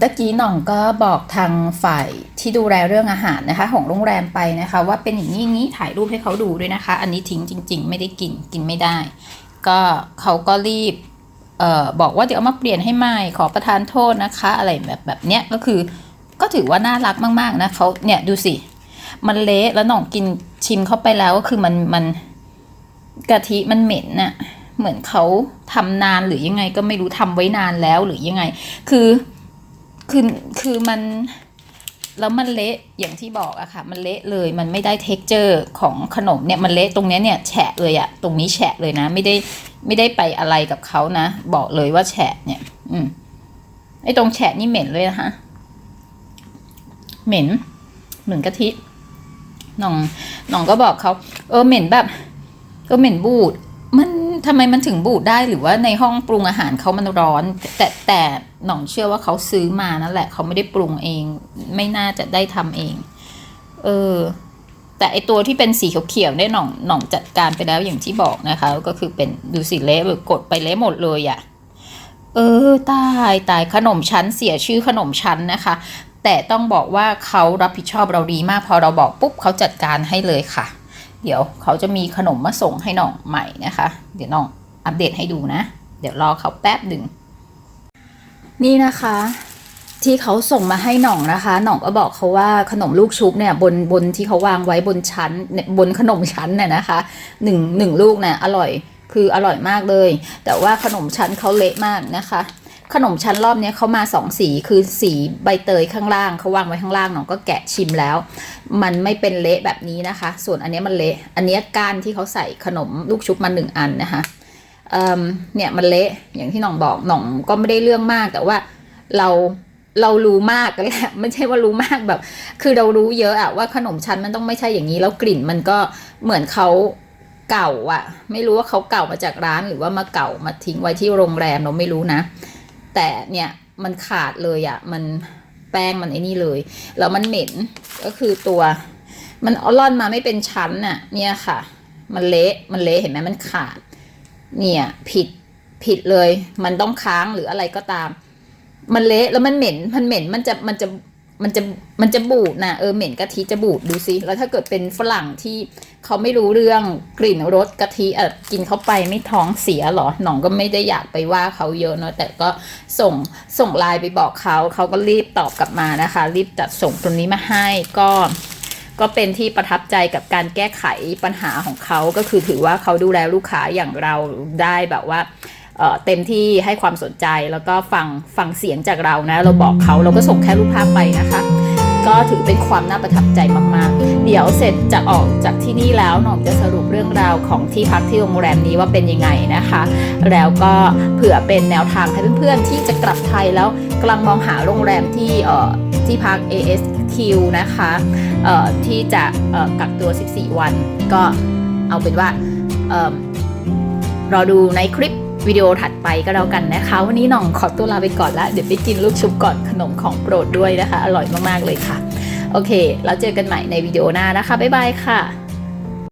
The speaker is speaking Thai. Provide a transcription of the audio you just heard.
ตะกี้หน่องก็บอกทางฝ่ายที่ดูแลเรื่องอาหารนะคะ ของโรงแรมไปนะคะ ว่าเป็นอย่างนี้นี้ถ่ายรูปให้เขาดูด้วยนะคะ อันนี้ทิ้งจริง ๆ ไม่ได้กินกินไม่ได้ ก็เขาก็รีบออบอกว่าเดี๋ยวเอามาเปลี่ยนให้ใหม่ขอประทานโทษนะคะ อะไรแบบแบบเนี้ยก็คือก็ถือว่าน่ารักมากๆนะเขาเนี่ยดูสิ มันเละแล้วหน่องกินชิมเข้าไปแล้วก็คือมันมันกะทิมันเหม็นน่ะเหมือนเขาทำนานหรือยังไงก็ไม่รู้ทำไว้นานแล้วหรือยังไง คือ คือคือมันแล้วมันเละอย่างที่บอกอะค่ะ มันเละเลยมันไม่ได้เท็กเจอร์ของขนมเนี่ยมันเละตรงนี้เนี่ยแฉะเลยอะตรงนี้แฉะเลยนะ ไม่ได้ไม่ได้ไปอะไรกับเขานะ บอกเลยว่าแฉะเนี่ย อืมไอ้ตรงแฉะนี่เหม็นเลยนะคะเหม็นเหมือนกะทิหน่องหน่องก็บอกเขาเออเหม็นแบบเออเหม็นบูด มัน ทำไมมันถึงบูดได้หรือว่าในห้องปรุงอาหารเขามันร้อน แต่แต่หน่องเชื่อว่าเขาซื้อมานั่นแหละเขาไม่ได้ปรุงเอง ไม่น่าจะได้ทำเอง เออ แต่ไอตัวที่เป็นสีเขียวๆเนี่ยหน่องหน่องจัดการไปแล้วอย่างที่บอกนะคะ ก็คือเป็นดูสิเละแบบกดไปเละหมดเลยอะ่ะเออตายตายขนมชั้นเสียชื่อขนมชั้นนะคะ แต่ต้องบอกว่าเขารับผิดชอบเราดีมากพอเราบอกปุ๊บเขาจัดการให้เลยค่ะ เดี๋ยวเขาจะมีขนมมาส่งให้น้องใหม่นะคะ เดี๋ยวน้องอัปเดตให้ดูนะ เดี๋ยวรอเขาแป๊บหนึ่งนี่นะคะที่เขาส่งมาให้หน่องนะคะหน่องก็บอกเขาว่าขนมลูกชุบเนี่ยบนบนที่เขาวางไว้บนชั้นบนขนมชั้นเนี่ยนะคะหนึ่งหนึ่งลูกเนี่ยอร่อยคืออร่อยมากเลย แต่ว่าขนมชั้นเขาเละมากนะคะ ขนมชั้นรอบนี้เขามาสองสีคือสีใบเตยข้างล่างเขาวางไว้ข้างล่างหน่องก็แกะชิมแล้ว มันไม่เป็นเละแบบนี้นะคะ ส่วนอันนี้มันเละอันนี้ก้านที่เขาใส่ขนมลูกชุบมาหนึ่งอันนะคะเเนี่ยมันเละอย่างที่หน่องบอกหน่องก็ไม่ได้เรื่องมากแต่ว่าเราเรารู้มากกันแหละไม่ใช่ว่ารู้มากแบบ คือเรารู้เยอะอะว่าขนมชั้นมันต้องไม่ใช่อย่างนี้แล้วกลิ่นมันก็เหมือนเขาเก่าอะไม่รู้ว่าเขาเก่ามาจากร้านหรือว่ามาเก่ามาทิ้งไว้ที่โรงแรมเราไม่รู้นะ แต่เนี่ยมันขาดเลยอะมันแป้งมันไอ้นี่เลยแล้วมันเหม็นก็คือตัว มันเอาล่อนมาไม่เป็นชั้นน่ะ เนี่ยค่ะ มันเละมันเละเห็นไหมมันขาด เนี่ยผิดผิดเลย มันต้องค้างหรืออะไรก็ตาม มันเละแล้วมันเหม็นมันเหม็นมันจะมันจะ มันจะมันจะบูดนะเออเหม็นกะทิจะบูดดูสิแล้วถ้าเกิดเป็นฝรั่งที่เขาไม่รู้เรื่องกลิ่นรสกะทิอะกินเข้าไปไม่ท้องเสียหรอหน่องก็ไม่ได้อยากไปว่าเขาเยอะเนาะแต่ก็ส่งส่งไลน์ไปบอกเขาเขาก็รีบตอบกลับมานะคะ รีบจัดส่งตรงนี้มาให้ก็ก็เป็นที่ประทับใจกับการแก้ไขปัญหาของเขาก็คือถือว่าเขาดูแลลูกค้าอย่างเราได้แบบว่า เต็มที่ให้ความสนใจแล้วก็ฟังฟังเสียงจากเรานะ เราบอกเขาเราก็ส่งแค่รูปภาพไปนะคะ ก็ถือเป็นความน่าประทับใจมากๆ เดี๋ยวเสร็จจะออกจากที่นี่แล้วหนองจะสรุปเรื่องราวของที่พักที่โรงแรมนี้ว่าเป็นยังไงนะคะ แล้วก็เผื่อเป็นแนวทางให้เพื่อนๆที่จะกลับไทยแล้วกำลังมองหาโรงแรมที่เอ่อที่พัก ASQ นะคะเอ่อที่จะเอ่อกักตัว 14 วัน ก็เอาเป็นว่าเอิ่มรอดูในคลิป วิดีโอถัดไปก็แล้วกันนะคะ วันนี้หน้องขอตัวลาไปก่อนละเดี๋ยวไปกินลูกชุบก่อนขนมของโปรดด้วยนะคะ อร่อยมากๆเลยค่ะ โอเค แล้วเจอกันใหม่ในวิดีโอหน้านะคะบ๊ายบายค่ะ